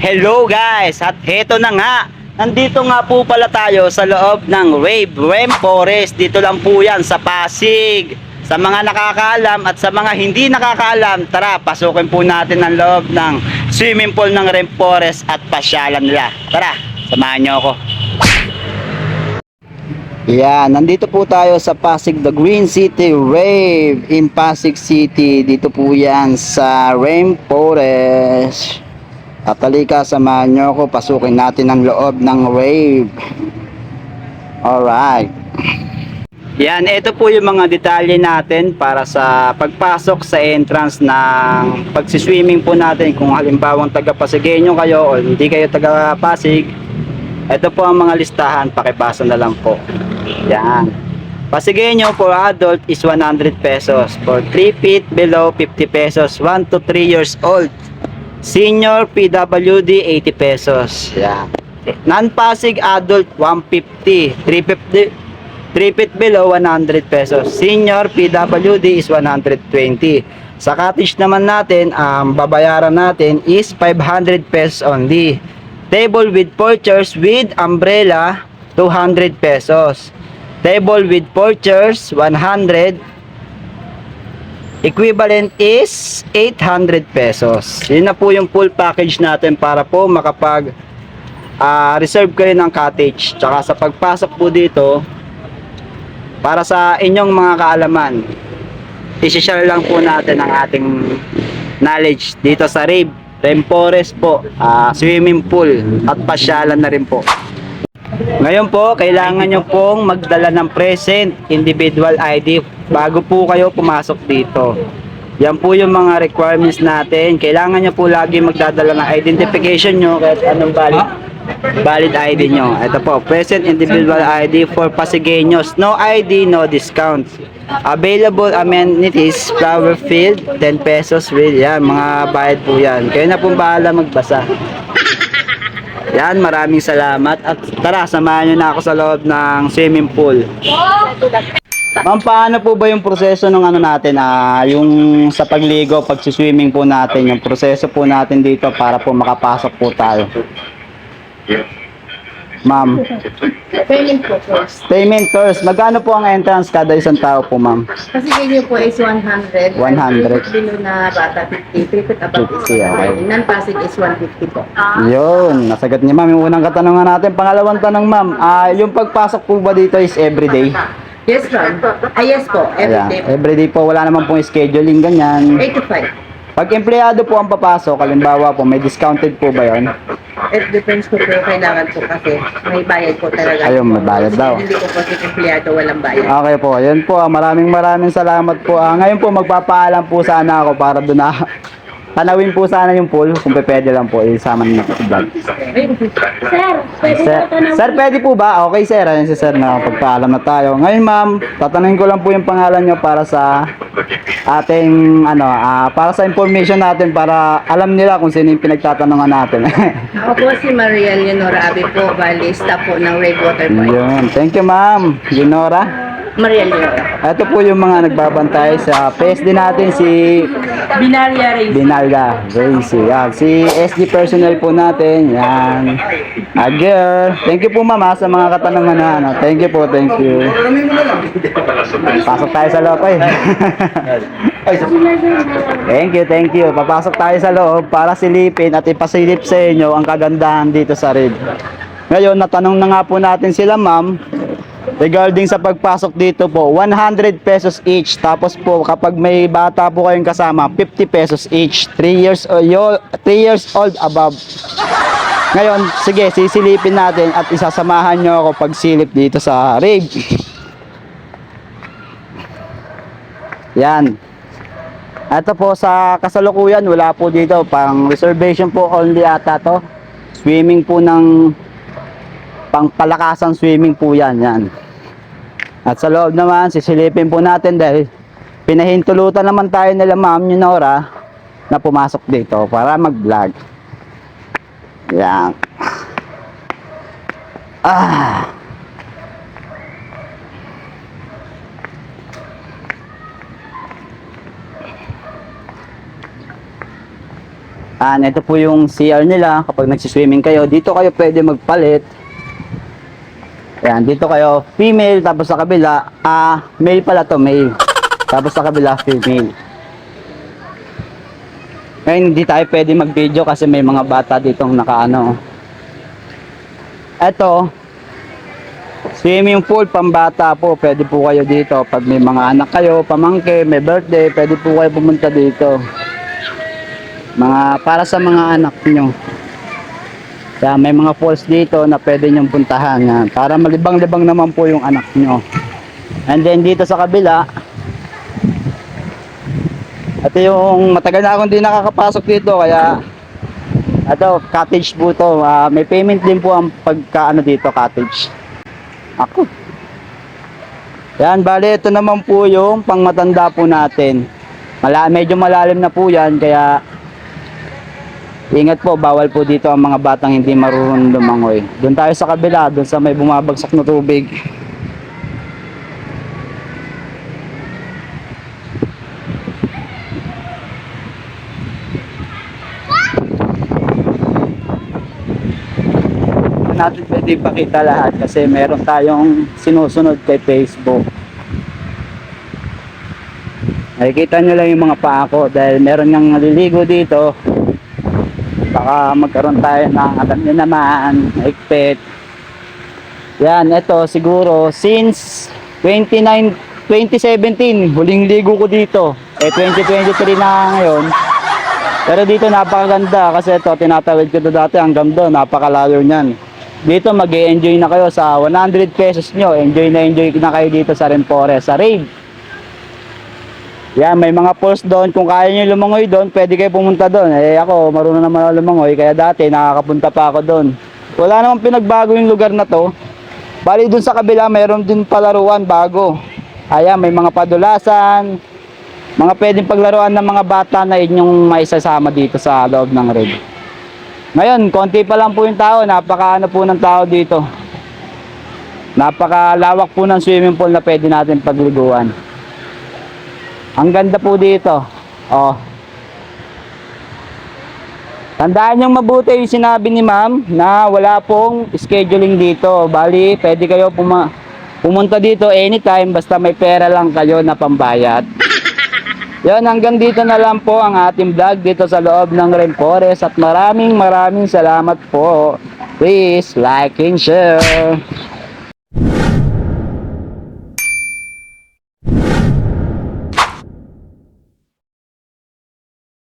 Hello guys! At heto na nga, nandito nga po pala tayo sa loob ng Wave Rem Forest. Dito lang po yan sa Pasig. Sa mga nakakaalam at sa mga hindi nakakaalam, tara, pasukin po natin ang loob ng swimming pool ng Rem Forest at pasyalan nila. Tara, samahan nyo ako. Yan, nandito po tayo sa Pasig, the Green City Rave in Pasig City. Dito po yan sa Rain Forest. At halika, samahan nyo ako. Pasukin natin ang loob ng rave. Alright. Yan, ito po yung mga detalye natin para sa pagpasok sa entrance ng pagsiswimming po natin. Kung halimbawang taga Pasigueño kayo o hindi kayo taga Pasig, ito po ang mga listahan, pakipasa na lang po. Yan. Pasigueño for adult is 100 pesos. For 3 feet below, 50 pesos. 1 to 3 years old. Senior PWD, 80 pesos. Yan. Non-Pasig adult, 150. 350. 3 feet below, 100 pesos. Senior PWD is 120. Sa cottage naman natin, ang babayaran natin is 500 pesos only. Table with four chairs with umbrella, 200 pesos. Table with four chairs, 100. Equivalent is 800 pesos. Yun na po yung full package natin para po makapag ah, reserve kayo ng cottage. Tsaka sa pagpasok po dito, para sa inyong mga kaalaman, isi-share lang po natin ang ating knowledge dito sa Rave, Rempores po, ah, swimming pool at pasyalan na rin po. Ngayon po, kailangan nyo pong magdala ng present individual ID bago po kayo pumasok dito. Yan po yung mga requirements natin. Kailangan nyo po lagi magdadala ng identification nyo kahit anong valid, valid ID nyo. Ito po, present individual ID for Pasigueños. No ID, no discount. Available amenities, flower field, 10 pesos with yan. Mga bayad po yan. Kayo na pong bahala magbasa. Yan, maraming salamat. At tara, samahan nyo na ako sa loob ng swimming pool. Ma'am, paano po ba yung proseso ng ano natin, ah, yung sa pagligo, pagsiswimming po natin, yung proseso po natin dito para po makapasok po tayo? Ma'am, Payment po first. payment first. Magkano po ang entrance kada isang tao po, ma'am? Kasi ganyan po is 100. 100. Below na bata 50. Tripit above is 50, okay. 100. Non-passing is 150 po. Yun, nasagot niya ma'am yung unang katanungan natin. Pangalawang tanong ma'am, ah, yung pagpasok po ba dito is everyday? Yes, ma'am. Ah, yes po. Every Ayan, day. everyday po, wala naman pong scheduling ganyan. 8 to 5. Pag empleyado po ang papasok, halimbawa po, may discounted po ba yon? It depends po po. Kailangan po kasi may bayad po talaga. Ayun, may bayad daw. Hindi po kasi empleyado walang bayad. Okay po, yun po. Maraming maraming salamat po. Ah, ngayon po, magpapaalam po sana ako para doon na tanawin po sana yung pool. Kung pe- pwede lang po, isama niyo sa vlog. Sir, pwede Sir, po tanong. sir, pwede po ba? Okay, sir. Ayun si sir na pagpaalam na tayo. Ngayon, ma'am, tatanungin ko lang po yung pangalan nyo para sa ating, ano, ah, para sa information natin para alam nila kung sino yung pinagtatanungan natin. Ako po si Maria Leonora Abi po. Bali, staff po ng Red Water Point. Yun. Thank you, ma'am. Ginora. Maria Leonora. Ito po yung mga nagbabantay sa PSD natin si Binaria Reyes. Binalga Racy. Yan. Si SD personnel po natin. Yan. Agir. Thank you po mama sa mga katanungan na ano. Thank you po. Thank you. Pasok tayo sa loob eh. thank you, thank you. Papasok tayo sa loob para silipin at ipasilip sa inyo ang kagandahan dito sa RID. Ngayon, natanong na nga po natin sila ma'am Regarding sa pagpasok dito po, 100 pesos each. Tapos po, kapag may bata po kayong kasama, 50 pesos each. 3 years old, 3 years old above. Ngayon, sige, sisilipin natin at isasamahan nyo ako pagsilip dito sa rave. Yan. Ito po sa kasalukuyan, wala po dito. Pang reservation po only ata to. Swimming po ng pangpalakasang swimming po yan. Yan. At sa loob naman, sisilipin po natin dahil pinahintulutan naman tayo nila ma'am ni Nora na pumasok dito para mag-vlog. Yan. Ah. And ito po yung CR nila kapag nagsiswimming kayo. Dito kayo pwede magpalit. Yan, dito kayo female tapos sa kabila, ah, male pala to, male. Tapos sa kabila female. Ngayon hindi tayo pwede mag-video kasi may mga bata ditong nakaano. Ito, swimming pool pambata po. Pwede po kayo dito pag may mga anak kayo, pamangke, may birthday, pwede po kayo pumunta dito. Mga para sa mga anak niyo. Kaya may mga falls dito na pwede niyong puntahan yan. Para malibang-libang naman po yung anak nyo. And then dito sa kabila, ito yung matagal na akong hindi nakakapasok dito kaya ito cottage po to. Ah, may payment din po ang pagkaano dito cottage. Ako. Yan, bale ito naman po yung pangmatanda po natin. Mala medyo malalim na po yan kaya Ingat po, bawal po dito ang mga batang hindi marunong lumangoy. Doon tayo sa kabila, doon sa may bumabagsak na tubig. Natin pwede ipakita lahat kasi meron tayong sinusunod kay Facebook. Nakikita nyo lang yung mga paa ko dahil meron nang naliligo dito baka magkaroon tayo ng alam nyo naman higpit yan ito siguro since 29 2017 huling ligo ko dito. Eh 2023 na ngayon. Pero dito napakaganda kasi ito tinatawid ko to dati hanggang doon napakalayo niyan. Dito mag enjoy na kayo sa 100 pesos nyo. Enjoy na enjoy na kayo dito sa Rempore sa raid yan, may mga falls doon. Kung kaya nyo lumangoy doon, pwede kayo pumunta doon. Eh ako, marunong naman lumangoy. Kaya dati, nakakapunta pa ako doon. Wala namang pinagbago yung lugar na to. Bali doon sa kabila, mayroon din palaruan bago. Ayan, may mga padulasan. Mga pwedeng paglaruan ng mga bata na inyong maisasama dito sa loob ng red. Ngayon, konti pa lang po yung tao. Napakaano po ng tao dito. Napakalawak po ng swimming pool na pwede natin pagliguan. Ang ganda po dito. Oh. Tandaan nyo mabuti yung sinabi ni ma'am na wala pong scheduling dito. Bali, pwede kayo puma pumunta dito anytime basta may pera lang kayo na pambayad. Yan, hanggang dito na lang po ang ating vlog dito sa loob ng Rainforest at maraming maraming salamat po. Please like and share.